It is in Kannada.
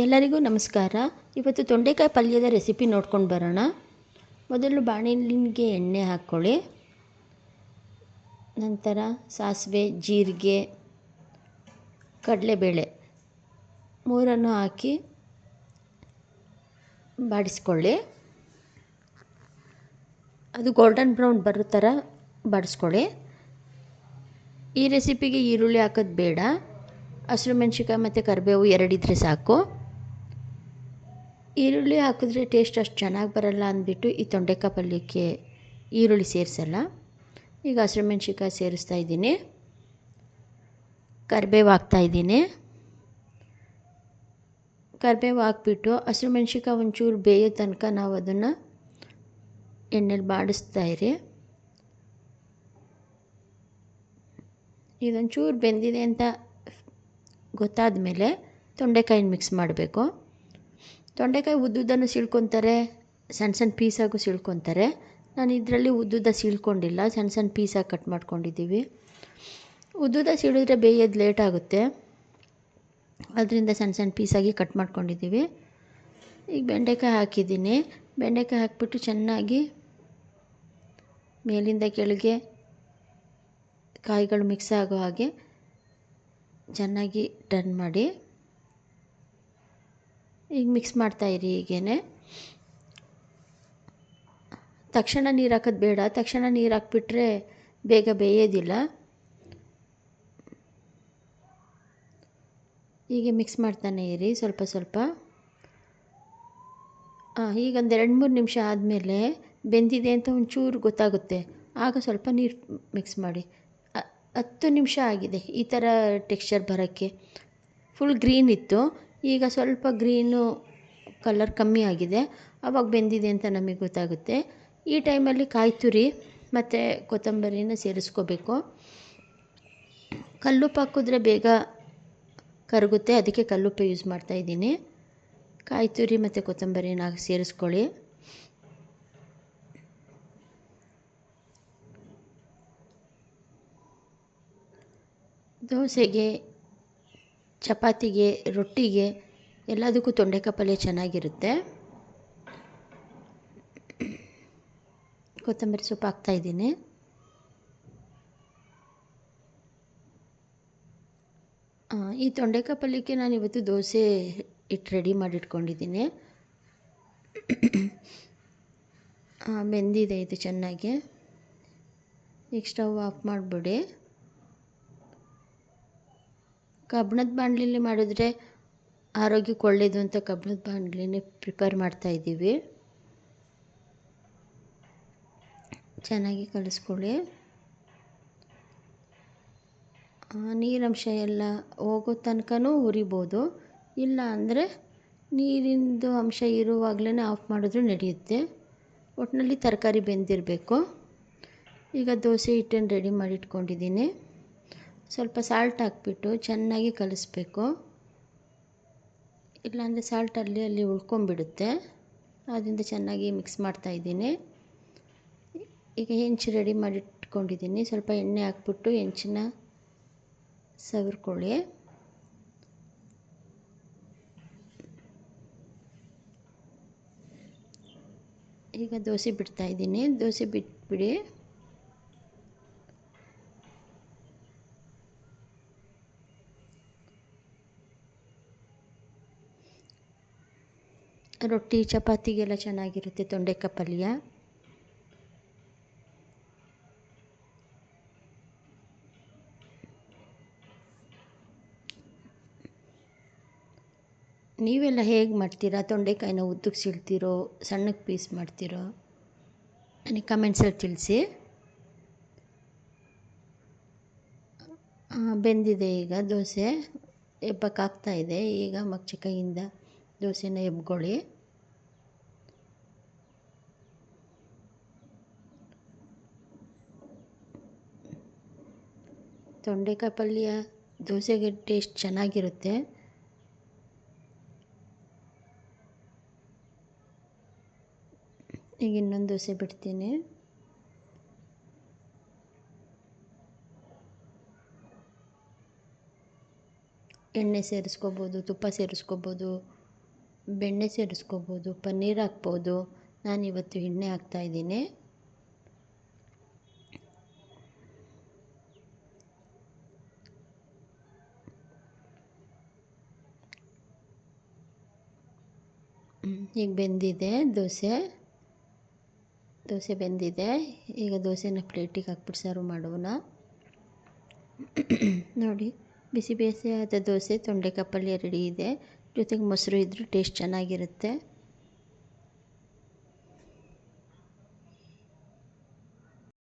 ಎಲ್ಲರಿಗೂ ನಮಸ್ಕಾರ. ಇವತ್ತು ತೊಂಡೆಕಾಯಿ ಪಲ್ಯದ ರೆಸಿಪಿ ನೋಡ್ಕೊಂಡು ಬರೋಣ. ಮೊದಲು ಬಾಣಲಿಗೆ ಎಣ್ಣೆ ಹಾಕ್ಕೊಳ್ಳಿ. ನಂತರ ಸಾಸಿವೆ, ಜೀರಿಗೆ, ಕಡಲೆಬೇಳೆ ಮೂರನ್ನು ಹಾಕಿ ಬಾಡಿಸ್ಕೊಳ್ಳಿ. ಅದು ಗೋಲ್ಡನ್ ಬ್ರೌನ್ ಬರೋ ಥರ ಬಾಡಿಸ್ಕೊಳ್ಳಿ. ಈ ರೆಸಿಪಿಗೆ ಈರುಳ್ಳಿ ಹಾಕೋದು ಬೇಡ. ಹಸಿರು ಮೆಣಸಿನ್ಕಾಯಿ ಮತ್ತು ಕರಿಬೇವು ಎರಡಿದ್ರೆ ಸಾಕು. ಈರುಳ್ಳಿ ಹಾಕಿದ್ರೆ ಟೇಸ್ಟ್ ಅಷ್ಟು ಚೆನ್ನಾಗಿ ಬರಲ್ಲ ಅಂದ್ಬಿಟ್ಟು ಈ ತೊಂಡೆಕಾಯಿ ಪಲ್ಯಕ್ಕೆ ಈರುಳ್ಳಿ ಸೇರಿಸಲ್ಲ. ಈಗ ಹಸಿರು ಮೆಣಸಿನ್ಕಾಯಿ ಸೇರಿಸ್ತಾ ಇದ್ದೀನಿ. ಕರಿಬೇವು ಹಾಕ್ತಾಯಿದ್ದೀನಿ ಕರಿಬೇವು ಹಾಕ್ಬಿಟ್ಟು ಹಸಿರು ಮೆಣಸಿನ್ಕಾಯಿ ಒಂಚೂರು ಬೇಯೋ ತನಕ ನಾವು ಅದನ್ನು ಎಣ್ಣೆಲಿ ಬಾಡಿಸ್ತಾ ಇರಿ. ಇದೊಂಚೂರು ಬೆಂದಿದೆ ಅಂತ ಗೊತ್ತಾದ ಮೇಲೆ ತೊಂಡೆಕಾಯಿನ ಮಿಕ್ಸ್ ಮಾಡಬೇಕು. ತೊಂಡೆಕಾಯಿ ಉದ್ದುದ್ದನ್ನು ಸೀಳ್ಕೊತಾರೆ, ಸಣ್ಣ ಸಣ್ಣ ಪೀಸಾಗೂ ಸೀಳ್ಕೊತಾರೆ. ನಾನು ಇದರಲ್ಲಿ ಉದ್ದುದ್ದ ಸೀಳ್ಕೊಂಡಿಲ್ಲ, ಸಣ್ಣ ಸಣ್ಣ ಪೀಸಾಗಿ ಕಟ್ ಮಾಡ್ಕೊಂಡಿದ್ದೀವಿ. ಉದ್ದುದ್ದ ಸೀಳಿದ್ರೆ ಬೇಯೋದು ಲೇಟ್ ಆಗುತ್ತೆ. ಅದರಿಂದ ಸಣ್ಣ ಸಣ್ಣ ಪೀಸಾಗಿ ಕಟ್ ಮಾಡ್ಕೊಂಡಿದ್ದೀವಿ. ಈಗ ಬೆಂಡೆಕಾಯಿ ಹಾಕಿದ್ದೀನಿ. ಬೆಂಡೆಕಾಯಿ ಹಾಕಿಬಿಟ್ಟು ಚೆನ್ನಾಗಿ ಮೇಲಿಂದ ಕೆಳಗೆ ಕಾಯಿಗಳು ಮಿಕ್ಸ್ ಆಗೋ ಹಾಗೆ ಚೆನ್ನಾಗಿ ಟರ್ನ್ ಮಾಡಿ ಈಗ ಮಿಕ್ಸ್ ಮಾಡ್ತಾಯಿರಿ ಹೀಗೇ ತಕ್ಷಣ ನೀರು ಹಾಕೋದು ಬೇಡ. ತಕ್ಷಣ ನೀರು ಹಾಕ್ಬಿಟ್ರೆ ಬೇಗ ಬೇಯೋದಿಲ್ಲ. ಹೀಗೆ ಮಿಕ್ಸ್ ಮಾಡ್ತಾನೆ ಇರಿ ಸ್ವಲ್ಪ ಸ್ವಲ್ಪ. ಈಗ ಒಂದು ಎರಡು ಮೂರು ನಿಮಿಷ ಆದಮೇಲೆ ಬೆಂದಿದೆ ಅಂತ ಒಂಚೂರು ಗೊತ್ತಾಗುತ್ತೆ. ಆಗ ಸ್ವಲ್ಪ ನೀರು ಮಿಕ್ಸ್ ಮಾಡಿ. ಹತ್ತು ನಿಮಿಷ ಆಗಿದೆ ಈ ಥರ ಟೆಕ್ಸ್ಚರ್ ಬರೋಕ್ಕೆ. ಫುಲ್ ಗ್ರೀನ್ ಇತ್ತು. ಈಗ ಸ್ವಲ್ಪ ಗ್ರೀನು ಕಲರ್ ಕಮ್ಮಿ ಆಗಿದೆ. ಅವಾಗ ಬೆಂದಿದೆ ಅಂತ ನಮಗೆ ಗೊತ್ತಾಗುತ್ತೆ. ಈ ಟೈಮಲ್ಲಿ ಕಾಯಿ ತುರಿ ಮತ್ತು ಕೊತ್ತಂಬರಿನ ಸೇರಿಸ್ಕೋಬೇಕು. ಕಲ್ಲುಪ್ಪು ಹಾಕಿದ್ರೆ ಬೇಗ ಕರಗುತ್ತೆ. ಅದಕ್ಕೆ ಕಲ್ಲುಪ್ಪು ಯೂಸ್ ಮಾಡ್ತಾಯಿದ್ದೀನಿ ಕಾಯಿ ತುರಿ ಮತ್ತು ಕೊತ್ತಂಬರಿನ ಸೇರಿಸ್ಕೊಳ್ಳಿ. ದೋಸೆಗೆ ಚಪಾತಿಗೆ, ರೊಟ್ಟಿಗೆ, ಎಲ್ಲದಕ್ಕೂ ತೊಂಡೆಕಾಯಿ ಪಲ್ಯ ಚೆನ್ನಾಗಿರುತ್ತೆ. ಕೊತ್ತಂಬರಿ ಸೊಪ್ಪು ಹಾಕ್ತಾಯಿದ್ದೀನಿ ಈ ತೊಂಡೆಕಾಯಿ ಪಲ್ಯಕ್ಕೆ ನಾನು ಇವತ್ತು ದೋಸೆ ಹಿಟ್ಟು ರೆಡಿ ಮಾಡಿಟ್ಕೊಂಡಿದ್ದೀನಿ. ಬೆಂದಿದೆ ಇದು ಚೆನ್ನಾಗಿ. ಈಗ ಸ್ಟವ್ ಆಫ್ ಮಾಡಿಬಿಡಿ. ಕಬ್ಬಿಣದ ಬಾಣಲಿಲಿ ಮಾಡಿದ್ರೆ ಆರೋಗ್ಯಕ್ಕೆ ಒಳ್ಳೆಯದು ಅಂತ ಕಬ್ಬಿಣದ ಬಾಣಲಿನೇ ಪ್ರಿಪೇರ್ ಮಾಡ್ತಾ ಇದ್ದೀವಿ. ಚೆನ್ನಾಗಿ ಕಲಿಸ್ಕೊಳ್ಳಿ. ನೀರಂಶ ಎಲ್ಲ ಹೋಗೋ ತನಕನೂ ಉರಿಬೋದು ಇಲ್ಲ ಅಂದರೆ ನೀರಿಂದು ಅಂಶ ಇರುವಾಗಲೇ ಆಫ್ ಮಾಡಿದ್ರೂ ನಡೆಯುತ್ತೆ. ಒಟ್ಟಿನಲ್ಲಿ ತರಕಾರಿ ಬೆಂದಿರಬೇಕು. ಈಗ ದೋಸೆ ಹಿಟ್ಟನ್ನು ರೆಡಿ ಮಾಡಿ ಇಟ್ಕೊಂಡಿದ್ದೀನಿ ಸ್ವಲ್ಪ ಸಾಲ್ಟ್ ಹಾಕಿಬಿಟ್ಟು ಚೆನ್ನಾಗಿ ಕಲಿಸ್ಬೇಕು. ಇಲ್ಲಾಂದರೆ ಸಾಲ್ಟ್ ಅಲ್ಲಿ ಅಲ್ಲಿ ಉಳ್ಕೊಂಬಿಡುತ್ತೆ ಆದ್ದರಿಂದ ಚೆನ್ನಾಗಿ ಮಿಕ್ಸ್ ಮಾಡ್ತಾ ಇದ್ದೀನಿ. ಈಗ ಹೆಂಚು ರೆಡಿ ಮಾಡಿ ಇಟ್ಕೊಂಡಿದ್ದೀನಿ ಸ್ವಲ್ಪ ಎಣ್ಣೆ ಹಾಕ್ಬಿಟ್ಟು ಹೆಂಚನ್ನ ಸವರ್ಕೊಳ್ಳಿ. ಈಗ ದೋಸೆ ಬಿಡ್ತಾ ಇದ್ದೀನಿ. ದೋಸೆ ಬಿಟ್ಬಿಡಿ. ರೊಟ್ಟಿ ಚಪಾತಿಗೆಲ್ಲ ಚೆನ್ನಾಗಿರುತ್ತೆ ತೊಂಡೆಕಾಯಿ ಪಲ್ಯ ನೀವೆಲ್ಲ ಹೇಗೆ ಮಾಡ್ತೀರಾ? ತೊಂಡೆಕಾಯಿನ ಉದ್ದಕ್ಕೆ ಸಣ್ಣಕ್ಕೆ ಪೀಸ್ ಮಾಡ್ತೀರೋ? ನನಗೆ ಕಮೆಂಟ್ಸಲ್ಲಿ ತಿಳಿಸಿ. ಬೆಂದಿದೆ ಈಗ. ದೋಸೆ ಹೆಬ್ಬಕ್ಕಾಗ್ತಾಯಿದೆ ಇದೆ. ಈಗ ಮಗ್ಚ ಕೈಯಿಂದ ದೋಸೆನ ಎಬ್ಕೊಳ್ಳಿ. ತೊಂಡೆಕಾಯಿ ಪಲ್ಯ ದೋಸೆಗೆ ಟೇಸ್ಟ್ ಚೆನ್ನಾಗಿರುತ್ತೆ. ಈಗ ಇನ್ನೊಂದು ದೋಸೆ ಬಿಡ್ತೀನಿ. ಎಣ್ಣೆ ಸೇರಿಸ್ಕೋಬೋದು, ತುಪ್ಪ ಸೇರಿಸ್ಕೋಬೋದು. ಬೆಣ್ಣೆ ಸೇರಿಸ್ಕೋಬೋದು, ಪನ್ನೀರ್ ಹಾಕ್ಬೋದು. ನಾನಿವತ್ತು ಎಣ್ಣೆ ಹಾಕ್ತಾಯಿದ್ದೀನಿ ಈಗ ಬೆಂದಿದೆ ದೋಸೆ. ದೋಸೆ ಬೆಂದಿದೆ. ಈಗ ದೋಸೆನ ಪ್ಲೇಟಿಗೆ ಹಾಕ್ಬಿಟ್ಟು ಸರ್ವ್ ಮಾಡೋಣ. ನೋಡಿ, ಬಿಸಿ ಬಿಸಿ ದೋಸೆ ತೊಂಡೆಕಾಯಿ ಪಲ್ಯ ರೆಡಿ ಇದೆ. ಜೊತೆಗೆ ಮೊಸರು ಇದ್ದರೆ ಟೇಸ್ಟ್ ಚೆನ್ನಾಗಿರುತ್ತೆ.